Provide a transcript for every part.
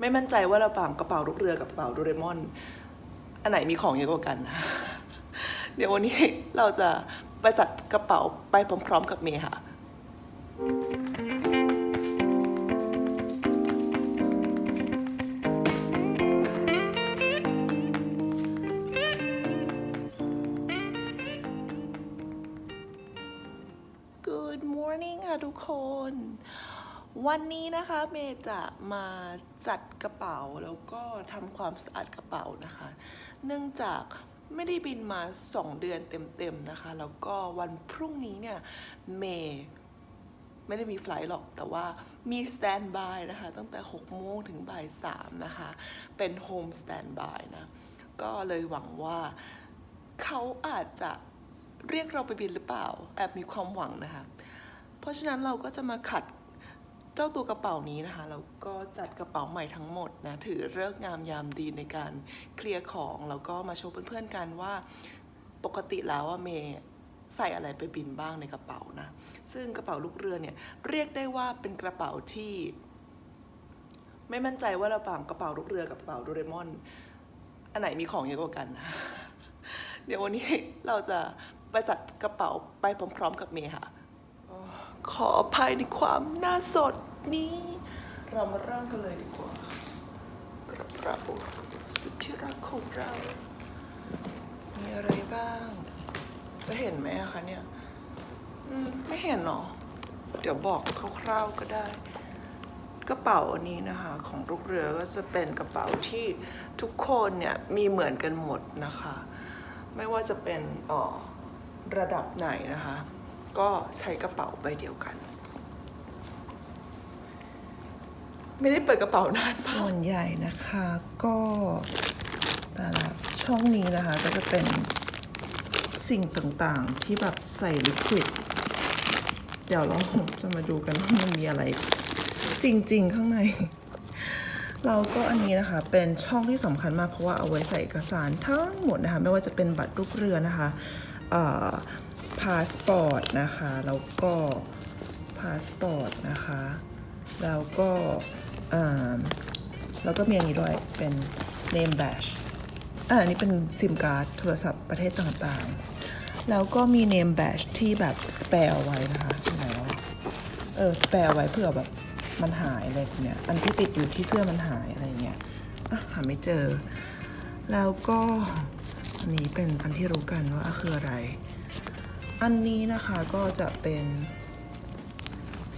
ไม่มั่นใจว่าระหว่างกระเป๋าลูกเรือกับกระเป๋าโดเรมอน อันไหนมีของเยอะกว่ากันนะเดี๋ยววันนี้เราจะไปจัดกระเป๋าไปพร้อมๆกับเมย์ค่ะ Good morning ค่ะทุกคน วันนี้นะคะเมย์จะมาจัดกระเป๋าแล้วก็ทำความสะอาดกระเป๋านะคะ เนื่องจากไม่ได้บินมา 2 เดือนเต็มๆนะคะ แล้วก็วันพรุ่งนี้เนี่ยเมย์ไม่ได้มีไฟล์หรอกแต่ว่ามีสแตนบายนะคะ ตั้งแต่6โมงถึงบ่าย3นะคะ เป็นโฮมสแตนบายนะ ก็เลยหวังว่าเขาอาจจะเรียกเราไปบินหรือเปล่า แอบมีความหวังนะคะ เพราะฉะนั้นเราก็จะมาขัด เจ้าตัวกระเป๋านี้นะคะแล้วก็จัดกระเป๋าใหม่ทั้งหมดนะถือเลิกงามยามดีในการเคลียร์ของแล้วก็มาโชว์เพื่อนๆกันว่าปกติแล้วว่าเมย์ใส่อะไรไปบินบ้างในกระเป๋านะ ซึ่งกระเป๋าลูกเรือเนี่ยเรียกได้ว่าเป็นกระเป๋าที่ ไม่มั่นใจว่าระหว่างกระเป๋าลูกเรือกับกระเป๋าโดเรมอน อันไหนมีของเยอะกว่ากันนะเดี๋ยววันนี้เราจะไปจัดกระเป๋าไปพร้อม ๆ กับเมย์ค่ะ ขออภัยในความน่าสดนี้ เรามาเริ่มกันเลยดีกว่ากระป๋าสุดที่รักของเรา มีอะไรบ้าง จะเห็นไหมคะเนี่ยมไม่เห็นหรอ เดี๋ยวบอกคร่าวๆก็ได้ กระเป๋าอันนี้นะคะ ของลูกเรือก็จะเป็นกระเป๋าที่ทุกคนเนี่ยมีเหมือนกันหมดนะคะ ไม่ว่าจะเป็นอ่อระดับไหนนะคะ ก็ใช้กระเป๋าใบเดียวกัน ไม่ได้เปิดกระเป๋านานส่วนใหญ่นะคะก็แต่ละช่องนี้นะคะก็จะเป็นสิ่งต่างๆที่แบบใส่ลิควิด เดี๋ยวเราจะมาดูกันว่ามันมีอะไร จริง ๆ ข้างใน เราก็อันนี้นะคะ เป็นช่องที่สำคัญมากเพราะว่าเอาไว้ใส่เอกสารทั้งหมดนะคะ ไม่ว่าจะเป็นบัตรลูกเรือนะคะ พาสปอร์ตนะคะ แล้วก็พาสปอร์ตนะคะ แล้วก็อ่าแล้วก็มีอันนี้ด้วยเป็น name badge อ่านนี้เป็นซิมการ์ดโทรศัพท์ประเทศต่างๆ แล้วก็มี name badge ที่แบบ spare ไว้นะคะที่ไหนวะเออแปลไว้เผื่อแบบมันหายอะไรเนี้ย อันที่ติดอยู่ที่เสื้อมันหายอะไรเงี้ยอะหาไม่เจอ แล้วก็อันนี้เป็นอันที่รู้กันว่าคืออะไร อันนี้นะคะก็จะเป็น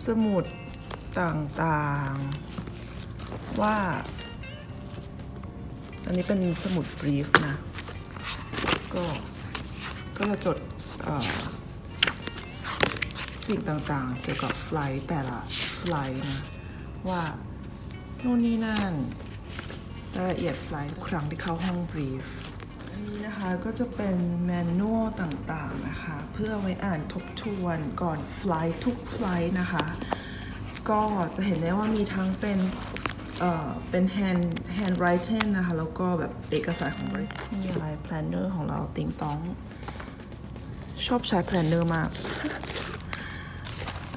สมุดต่างๆว่า อันนี้เป็นสมุดบรีฟนะ ก็ก็จะจดสิ่งต่างๆ เกี่ยวกับไฟล์แต่ละไฟล์นะ ว่านู่นนี่นั่นรายละเอียดไฟล์ทุกครั้งที่เข้าห้องบรีฟ นนี้นะคะก็จะเป็นแมนนวลต่างๆนะคะ เพื่อไว้อ่านทบทวนก่อนไฟลท์ทุกไฟลท์นะคะ ก็จะเห็นได้ว่ามีทั้งเป็นเอ่อเป็น hand hand written นะคะ แล้วก็แบบเอกสารของบริษัทมีอะไร planner ของเราติงต้อง ชอบใช้ planner มาก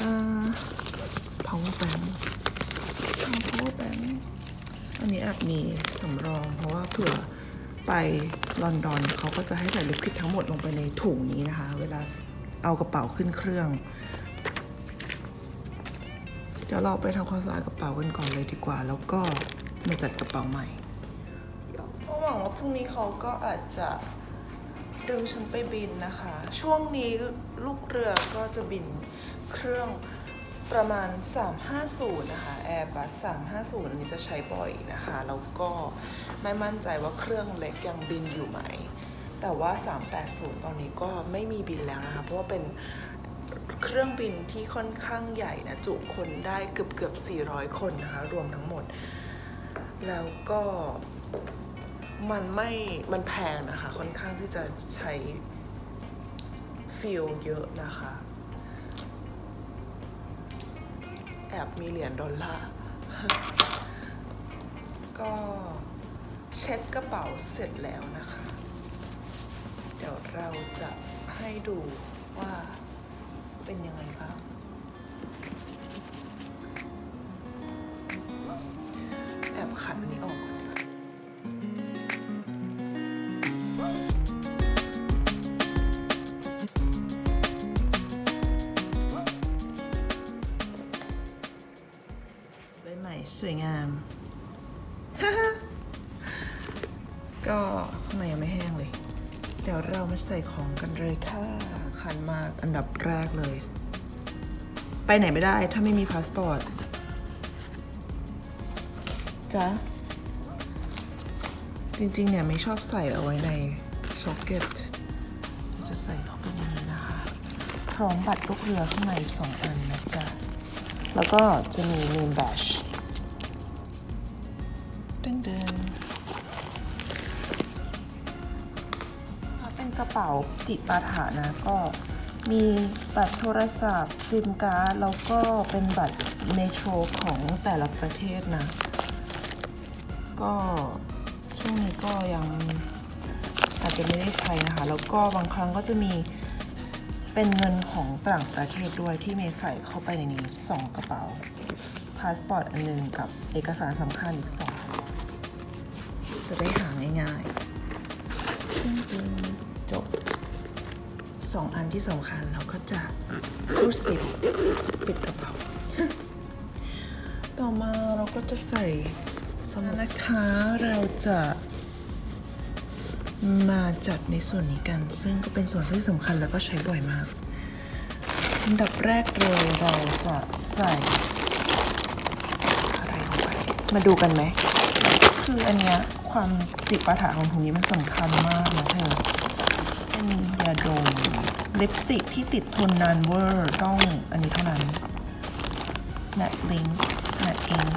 อ่า power bank อ่า power bank อันนี้แอบมีสำรองเพราะว่าเผื่อ ไปลอนดอนเขาก็จะให้ใส่ลิควิดทั้งหมดลงไปในถุงนี้นะคะ เวลาเอากระเป๋าขึ้นเครื่อง เดี๋ยวเราไปทำความสะอาดกระเป๋ากันก่อนเลยดีกว่า แล้วก็มาจัดกระเป๋าใหม่ก็หวังว่าพรุ่งนี้เขาก็อาจจะดึงฉันไปบินนะคะ ช่วงนี้ลูกเรือก็จะบินเครื่อง ประมาณ 350 นะคะ Airbus 350 อันนี้จะใช้บ่อยนะคะ แล้วก็ไม่มั่นใจว่าเครื่องเล็กยังบินอยู่ไหม แต่ว่า 380 ตอนนี้ก็ไม่มีบินแล้วนะคะ เพราะว่าเป็นเครื่องบินที่ค่อนข้างใหญ่นะ จุคนได้เกือบเกือบ 400 คนนะคะ รวมทั้งหมด แล้วก็มันไม่ มันแพงนะคะ ค่อนข้างที่จะใช้ฟิลเยอะนะคะ บมีเหรียญดอลลาร์ ก็เช็ดกระเป๋าเสร็จแล้วนะคะ เดี๋ยวเราจะให้ดูว่าเป็นยังไงบ้างแอบขันนนี้ออก สวยงาม ก็ข้างในยังไม่แห้งเลย เดี๋ยวเรามาใส่ของกันเลยค่ะคันมากอันดับแรกเลย ไปไหนไม่ได้ถ้าไม่มีพาสปอร์ตจ๊ะจริงๆ เนี่ยไม่ชอบใส่เอาไว้ในซ็อกเก็ตจะใส่เข้าไปในนี้นะคะพร้อมบัตรลูกเรือข้างในสองอันนะจ๊ะ แล้วก็จะมี name badge เดินเดินถ้าเป็นกระเป๋าจิปาถะนะ ก็มีบัตรโทรศัพท์ซิมการ์ดแล้วก็เป็นบัตรเมโทรของแต่ละประเทศนะ ก็ช่วงนี้ก็ยังอาจจะไม่ได้ใช้นะคะ แล้วก็บางครั้งก็จะมีเป็นเงินของต่างประเทศด้วยที่เมย์ใส่เข้าไปในนี้สองกระเป๋า พาสปอร์ตอันหนึงกับเอกสารสำคัญอีกสอง จะได้หาง่ายๆตึ้งๆจบสองอันที่สำคัญเราก็จะรูดซิปปิดกระเป๋า ต่อมาเราก็จะใส่สำนะคะเราจะมาจัดในส่วนนี้กัน ซึ่งก็เป็นส่วนที่สำคัญแล้วก็ใช้บ่อยมากอันดับแรกเลยเราจะใส่อะไรลงไป มาดูกันไหม คืออันเนี้ย ความจิตประถาของถุงนี้มันสำคัญมากนะเธอเป็นยาดมลิปสติกที่ติดทนนานเวอร์ต้องอันนี้เท่านั้น Matte Link Matte Ink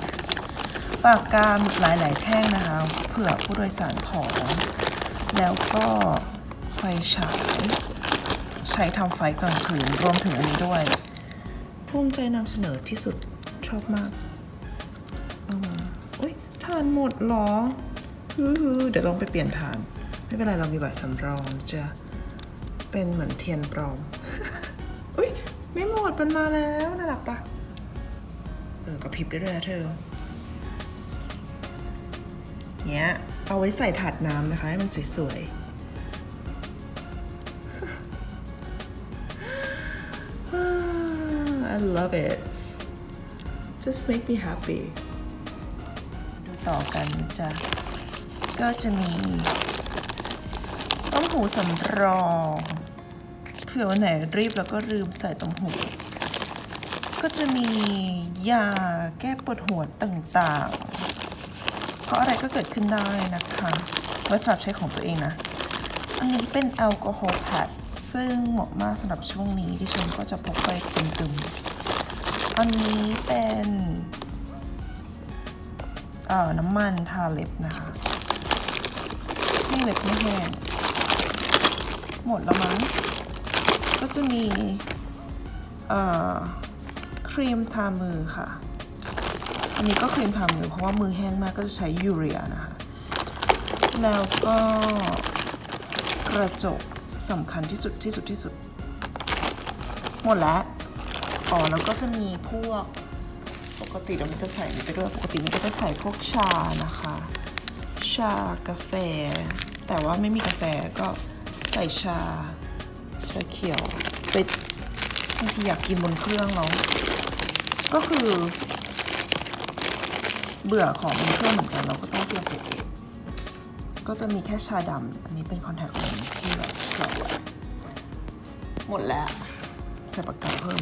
ปากกาหลายๆแท่งนะคะ เผื่อผู้โดยสารขอแล้วก็ไฟฉาย ใช้ทำไฟกลางคืนรวมถึงอันนี้ด้วย ภูมิใจนำเสนอที่สุดชอบมากเอามาอุ้ยทานหมดเหรอฮือฮือ เดี๋ยวลองไปเปลี่ยนทาน ไม่เป็นไรเรามีบัตรสำรองจะเป็นเหมือนเทียนปลอม อุ้ยไม่หมดมันมาแล้วน่ารักปะเออกระพริบได้ด้วยนะเธอเนี้ยเอาไว้ใส่ถาดน้ำนะคะ ให้มันสวยๆ I love it just make me happy ดูต่อกันจ้ะ ก็จะมีต้มหูสำรองเผื่อวันไหนรีบแล้วก็ลืมใส่ต้มหู ก็จะมียาแก้ปวดหัวต่างๆ เพราะอะไรก็เกิดขึ้นได้นะคะไว้สำหรับใช้ของตัวเองนะ อันนี้เป็นแอลกอฮอล์แพดซึ่งเหมาะมากสำหรับช่วงนี้ที่ฉันก็จะพกไปตึมๆ อันนี้เป็นน้ำมันทาเล็บนะคะ ให้เล็บไม่แห้งหมดแล้วมั้ง ก็จะมีครีมทามือค่ะ อันนี้ก็ครีมทามือเพราะว่ามือแห้งมากก็จะใช้ยูเรียนะคะ แล้วก็กระจกสำคัญที่สุดที่สุดที่สุด หมดแล้วอ๋อแล้วก็จะมีพวกปกติเรามันจะใส่นี่ไปด้วยปกติมันก็จะใส่พวกชานะคะ ชากาแฟ แต่ว่าไม่มีกาแฟก็ใส่ชา ชาเขียวไปบางทีอยากกินบนเครื่องแล้วก็คือ เบื่อของบนเครื่องเหมือนกันเราก็ต้องเตรียมเก็บเองก็จะมีแค่ชาดำอันนี้เป็นคอนแทคเลนส์ที่แบบเราหมดแล้วใส่ปากกาเพิ่ม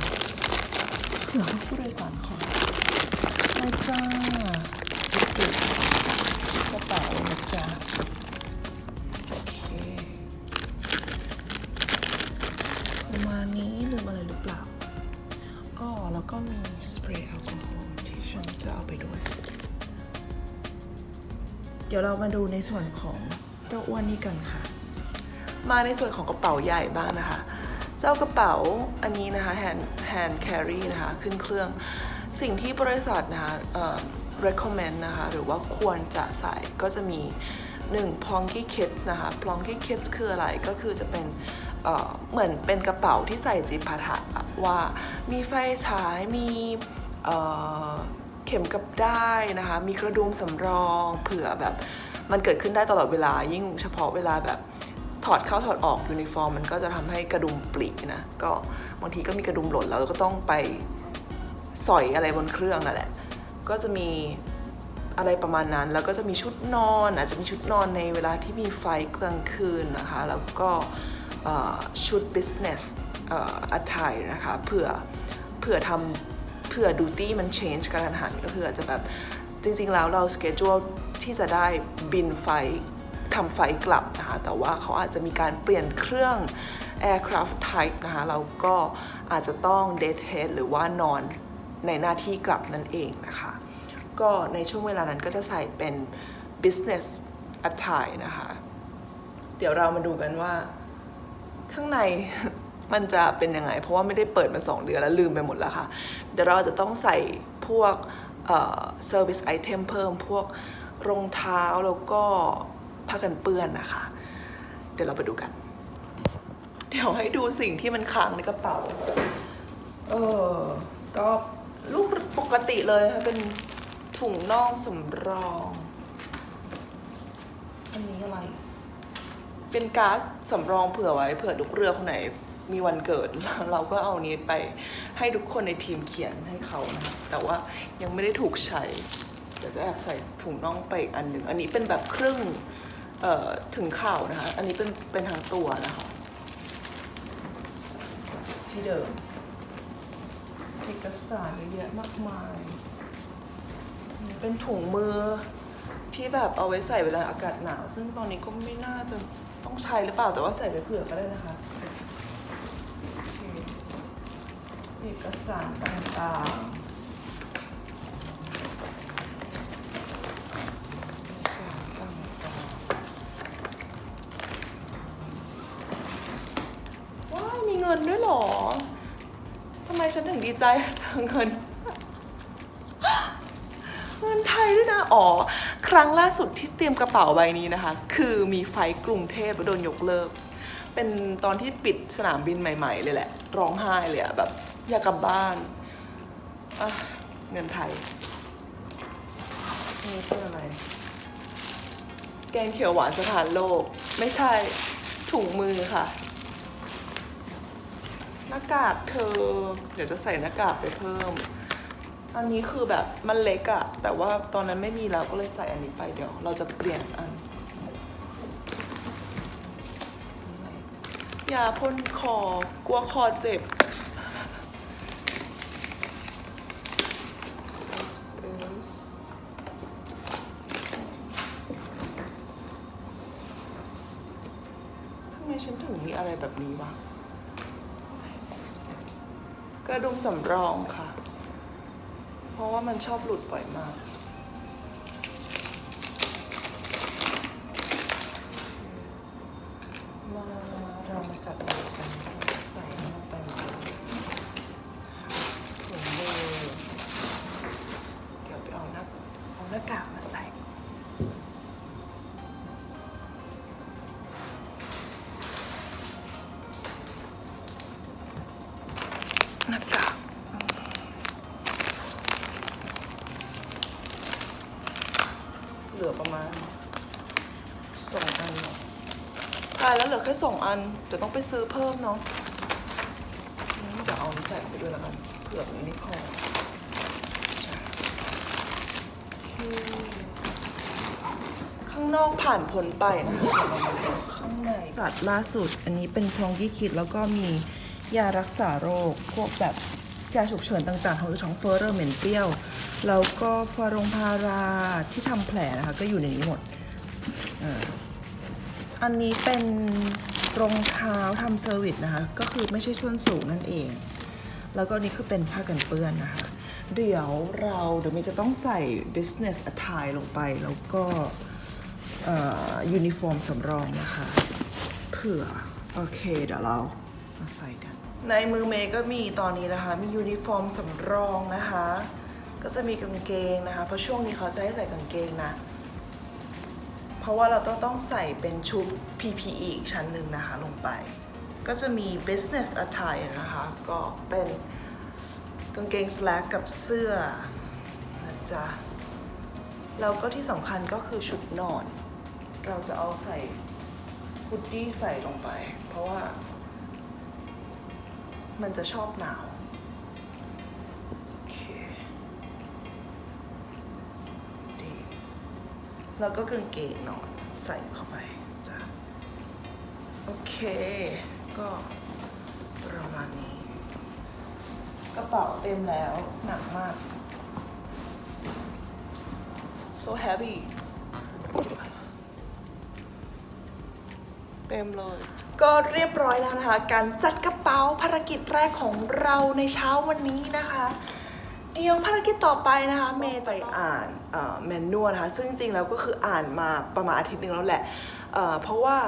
เผื่อผู้โดยสารขอไปจ้าจิบ ดี๋ยวเรามาดูในส่วนของเจ้าอ้วนนี้กันค่ะ มาในส่วนของกระเป๋าใหญ่บ้างนะคะ เจ้ากระเป๋าอันนี้นะคะ hand hand carry นะคะ ขึ้นเครื่อง สิ่งที่บริษัทนะคะเอ่อ recommend นะคะ หรือว่าควรจะใส่ก็จะมี 1 plonky kits นะคะ plonky kits คืออะไรก็คือจะเป็นเอ่อเหมือนเป็นกระเป๋าที่ใส่จิปาถะว่ามีไฟฉายมี เข็มกับได้นะคะ มีกระดุมสำรองเผื่อแบบมันเกิดขึ้นได้ตลอดเวลา ยิ่งเฉพาะเวลาแบบถอดเข้าถอดออกยูนิฟอร์ม มันก็จะทำให้กระดุมปลีนะ ก็บางทีก็มีกระดุมหล่นแล้วก็ต้องไปสอยอะไรบนเครื่องนั่นแหละ ก็จะมีอะไรประมาณนั้น แล้วก็จะมีชุดนอน อาจจะมีชุดนอนในเวลาที่มีไฟกลางคืนนะคะ แล้วก็ชุด business เอ่อ attire นะคะ เผื่อเผื่อทำ ผื่อดูตี้มัน change กระทันหันก็คืออาจจะแบบจริง ๆ แล้วเรา schedule ที่จะได้บินไฟทำไฟกลับนะคะแต่ว่าเขาอาจจะมีการเปลี่ยนเครื่อง aircraft type นะคะแล้วก็อาจจะต้อง dead head หรือว่านอนในหน้าที่กลับนั่นเองนะคะ ก็ในช่วงเวลานั้นก็จะใส่เป็น business attire นะคะ เดี๋ยวเรามาดูกันว่าข้างใน มันจะเป็นยังไง เพราะว่าไม่ได้เปิดมา 2 เดือนแล้วลืมไปหมดแล้วค่ะ เดี๋ยวเราจะต้องใส่พวกเอ่อ service item เพิ่มพวกรองเท้าแล้วก็ผ้ากันเปื้อนนะคะ เดี๋ยวเราไปดูกัน เดี๋ยวให้ดูสิ่งที่มันค้างในกระเป๋า เออ ก็ลูกปกติเลยค่ะเป็นถุงน่องสำรอง อันนี้อะไร เป็นการ์ดสำรองเผื่อไว้เผื่อลูกเรือคนไหน มีวันเกิด เราก็เอานี้ไปให้ทุกคนในทีมเขียนให้เขานะแต่ว่ายังไม่ได้ถูกใช้เดี๋ยวจะแอบใส่ถุงน่องไปอีกอันหนึ่งอันนี้เป็นแบบครึ่งเอ่อถึงเข่านะคะอันนี้เป็นเป็นทางตัวนะคะที่เดิมเอกสารเยอะมากมายเป็นถุงมือที่แบบเอาไว้ใส่เวลาอากาศหนาว ซึ่งตอนนี้ก็ไม่น่าจะต้องใช้หรือเปล่าแต่ว่าใส่ไปเผื่อก็ได้นะคะ เอกสารต่างต้าว้าวมีเงินด้วยหรอ ทำไมฉันถึงดีใจเจอเงิน เงินไทยด้วยนะ อ๋อ ครั้งล่าสุดที่เตรียมกระเป๋าใบนี้นะคะ คือมีไฟกรุงเทพแล้วโดนยกเลิก เป็นตอนที่ปิดสนามบินใหม่ ๆ เลยแหละ ร้องไห้เลยอะแบบอยากกลับบ้านอะเงินไทยนี่เป็นอะไร แกงเขียวหวานสถานโลก ไม่ใช่ถุงมือค่ะหน้ากากเธอ เดี๋ยวจะใส่หน้ากากไปเพิ่ม อันนี้คือแบบมันเล็กอะแต่ว่าตอนนั้นไม่มีแล้วก็เลยใส่อันนี้ไปเดี๋ยว เราจะเปลี่ยนอัน อย่าพ่นคอกลัวคอเจ็บ ทำไมฉันถึงมีอะไรแบบนี้วะ กระดุมสำรองค่ะ เพราะว่ามันชอบหลุดบ่อยมาก แล้วเหลือแค่สองอัน เดี๋ยวต้องไปซื้อเพิ่มเนาะเดี๋ยวเอาอันนี้ใส่ไปด้วยแล้วกันเผื่อมันไม่พอใช่โอข้างนอกผ่านพ้นไปนะคะข้างในจัดล่าสุด อันนี้เป็นพรองกี้คิดแล้วก็มียารักษาโรค พวกแบบยาฉุกเฉินต่างๆของท้องเฟ้อเริ่มเหม็นเปรี้ยวแล้วก็พารงพาราที่ทำแผลนะคะ ก็อยู่ในนี้หมด อันนี้เป็นรองเท้าทำเซอร์วิสนะคะ ก็คือไม่ใช่ส้นสูงนั่นเอง แล้วก็นี่คือเป็นผ้ากันเปื้อนนะคะ เดี๋ยวเราเดี๋ยวมีจะต้องใส่ business attire ลงไป แล้วก็ยูนิฟอร์มสำรองนะคะ เผื่อ โอเค เดี๋ยวเรามาใส่กัน ในมือเมย์ก็มีตอนนี้นะคะ มียูนิฟอร์มสำรองนะคะ ก็จะมีกางเกงนะคะ เพราะช่วงนี้เขาจะให้ใส่กางเกงนะ เพราะว่าเราต้องต้องใส่เป็นชุด PPE อีกชั้นหนึ่งนะคะลงไป ก็จะมี business attire นะคะ ก็เป็นกางเกง slack กับเสื้อนะจ๊ะแล้วก็ที่สำคัญก็คือชุดนอน เราจะเอาใส่ฮุดดี้ใส่ลงไป เพราะว่ามันจะชอบหนาว แล้วก็กางเกงนอนใส่เข้าไปจ้ะโอเค ก็ประมาณนี้ กระเป๋าเต็มแล้ว หนักมาก so heavy เต็มเลย ก็เรียบร้อยแล้วนะคะ การจัดกระเป๋าภารกิจแรกของเราในเช้าวันนี้นะคะ เดี๋ยวภารกิจต่อไปนะคะ เมย์จะอ่าน แมนนวลนะคะซึ่งจริงๆแล้วก็คืออ่านมาประมาณอาทิตย์หนึ่งแล้วแหละเอ่อเพราะว่า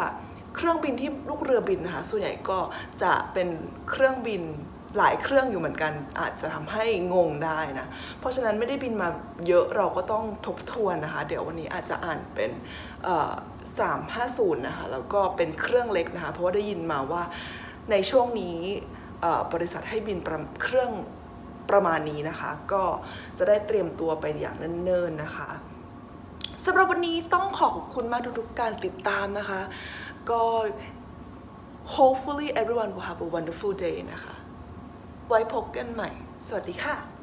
เครื่องบินที่ลูกเรือบินนะคะส่วนใหญ่ก็จะเป็นเครื่องบินหลายเครื่องอยู่เหมือนกันอาจจะทำให้งงได้นะเพราะฉะนั้นไม่ได้บินมาเยอะเราก็ต้องทบทวนนะคะ เดี๋ยววันนี้อาจจะอ่านเป็นเอ่อ350นะคะแล้วก็เป็นเครื่องเล็กนะคะเพราะว่าได้ยินมาว่าในช่วงนี้บริษัทให้บินประเครื่อง ประมาณนี้นะคะ ก็จะได้เตรียมตัวไปอย่างเนิ่นๆนะคะสำหรับวันนี้ต้องขอบคุณมากทุกๆการติดตามนะคะ ก็ hopefully everyone will have a wonderful day นะคะ ไว้พบกันใหม่ สวัสดีค่ะ